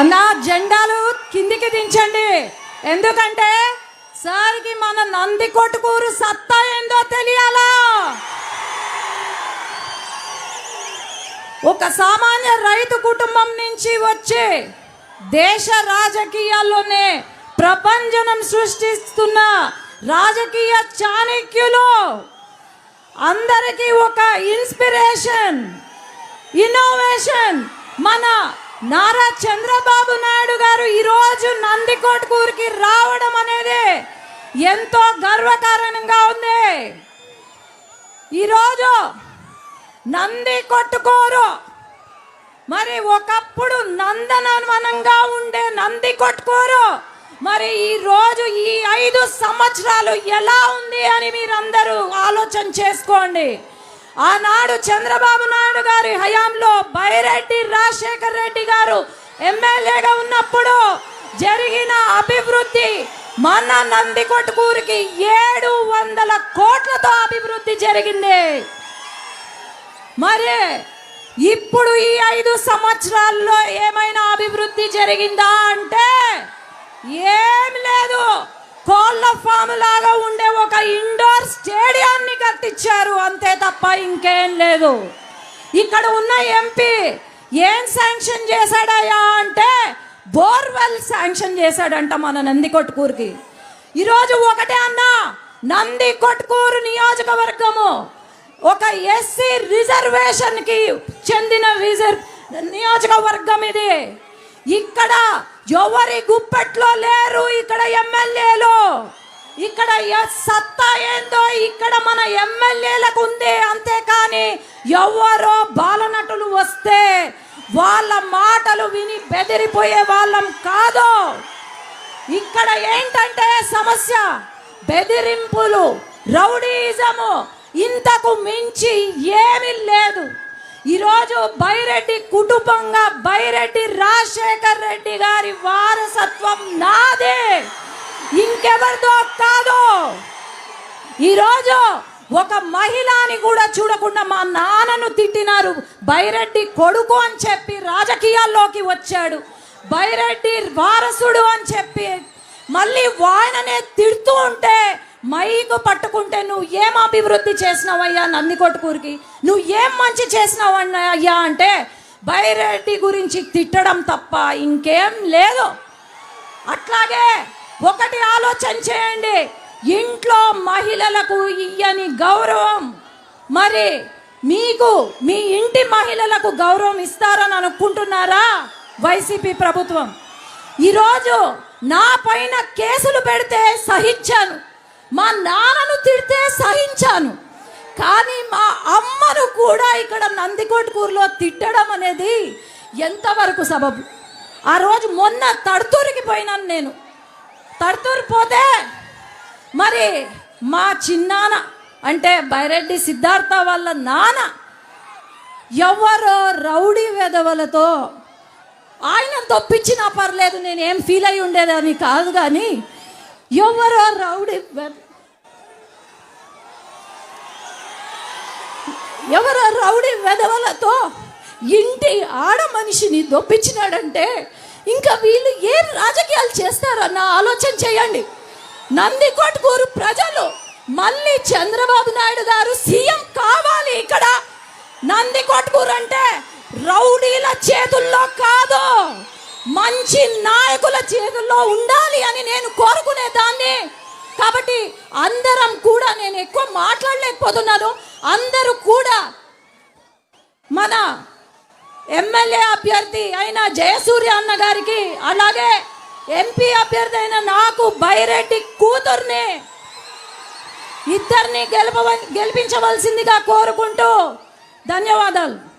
అన్న జెండాలు కిందికి దించండి. ఎందుకంటే సార్కి మన నంది కొట్టుకూరు సత్తా ఏందో తెలియాలా? ఒక సామాన్య రైతు కుటుంబం నుంచి వచ్చే దేశ రాజకీయాల్లోనే ప్రపంచనం సృష్టిస్తున్న రాజకీయ చాణక్యులు అందరికీ ఒక ఇన్స్పిరేషన్ ఇన్నోవేషన్ మన నారా చంద్రబాబు నాయుడు గారు ఈరోజు నందికొట్కూరుకి రావడం అనేది ఎంతో గర్వకారణంగా ఉంది. ఈరోజు నంది కొట్టుకోరు మరి ఒకప్పుడు నందనవనంగా ఉండే నంది కొట్టుకోరు మరి ఈ రోజు ఈ ఐదు సంవత్సరాలు ఎలా ఉంది అని మీరందరూ ఆలోచన చేసుకోండి. ఆనాడు చంద్రబాబు నాయుడు గారి హయాంలో రెడ్డి రాజశేఖర్ రెడ్డి గారు ఎమ్మెల్యేగా ఉన్నప్పుడు జరిగిన అభివృద్ధి మన నందికొట్టుకూరికి ఏడు వందల కోట్లతో అభివృద్ధి జరిగింది. మరి ఇప్పుడు ఈ ఐదు సంవత్సరాల్లో ఏమైనా అభివృద్ధి జరిగిందా అంటే ఏం లేదు. కోళ్ళ ఫామ్ లాగా ఉండే ఒక ఇండోర్ స్టేడియాన్ని కట్టించారు అంతే తప్ప ఇంకేం లేదు. ఇక్కడ ఉన్న ఎంపీ ఏం శాంక్షన్ చేశాడయ్యా అంటే బోర్వెల్ శాంక్షన్ చేశాడంట మన నంది కొట్టుకూరుకి ఈరోజు ఒకటే అన్నా నంది కొట్కూరు నియోజకవర్గము ఒక ఎస్సీ రిజర్వేషన్కి చెందిన రిజర్వ్ నియోజకవర్గం ఇది. ఇక్కడ ఎవరి గుప్పెట్లో లేరు ఇక్కడ ఎమ్మెల్యేలు. ఇక్కడ ఎ- సత్తా ఏందో ఇక్కడ మన ఎమ్మెల్యేలకు ఉంది అంతేకాని ఎవరో బాలనటులు వస్తే వాళ్ళ మాటలు విని బెదిరిపోయే వాళ్ళం కాదు. ఇక్కడ ఏంటంటే సమస్య? బెదిరింపులు రౌడీజము. ఇంతకు మించి ఏమీ లేదు. ఈరోజు బైరెడ్డి కుటుంబంగా బైరెడ్డి రాజశేఖర్ రెడ్డి గారి వారసత్వం నాదే. ఇంకెవరిదో కాదు? ఈరోజు ఒక మహిళని కూడా చూడకుండా మా నాన్నను తిట్టినారు. బైరెడ్డి కొడుకు అని చెప్పి రాజకీయాల్లోకి వచ్చాడు. బైరెడ్డి వారసుడు అని చెప్పి మళ్ళీ వాయననే తిడుతూ ఉంటే మైకు పట్టుకుంటే నువ్వు ఏం అభివృద్ధి చేసినావయ్యా నందికొట్కూరికి? నువ్వు ఏం మంచి చేసినావు అయ్యా అంటే బైరెడ్డి గురించి తిట్టడం తప్ప ఇంకేం లేదు. అట్లాగే ఒకటి ఆలోచన చేయండి. ఇంట్లో మహిళలకు ఇయ్యని గౌరవం. మరి మీకు మీ ఇంటి మహిళలకు గౌరవం ఇస్తారని అనుకుంటున్నారా? వైసీపీ ప్రభుత్వం. ఈరోజు నా పైన కేసులు పెడితే సహించాను. మా నాన్నను తిడితే సహించాను. కానీ మా అమ్మను కూడా ఇక్కడ నందికొట్కూరులో తిట్టడం అనేది ఎంతవరకు సబబు? ఆ రోజు మొన్న తడుతూరికి పోయినాను నేను. తడుతూరు పోతే మరి మా చిన్నాన్న అంటే బైరెడ్డి సిద్ధార్థ వాళ్ళ నాన్న ఎవరో రౌడీ వెధవలతో ఆయన తప్పించినా పర్లేదు నేనేం ఫీల్ అయి ఉండేదని కాదు కానీ ఎవరో రౌడీ ఎవరో రౌడీ వెధవలతో ఇంటి ఆడ మనిషిని దొప్పించినాడంటే ఇంకా వీళ్ళు ఏం రాజకీయాలు చేస్తారన్న ఆలోచన చేయండి. నందికొట్కూరు ప్రజలు మళ్ళీ చంద్రబాబు నాయుడు గారు సీఎం కావాలి ఇక్కడ. నందికొట్కూరు అంటే రౌడీల చేతుల్లో కాదు. మంచి నాయకుల చేతుల్లో ఉండాలి అని నేను కోరుకునే దాన్ని కాబట్టి అందరం కూడా నేను ఎక్కువ మాట్లాడలేకపోతున్నాను. అందరూ కూడా మన ఎమ్మెల్యే అభ్యర్థి అయిన జయసూర్య అన్న గారికి అలాగే ఎంపీ అభ్యర్థి అయిన నాకు బైరెడ్డి కూతుర్ని ఇద్దరిని గెలప గెలిపించవలసిందిగా కోరుకుంటూ ధన్యవాదాలు.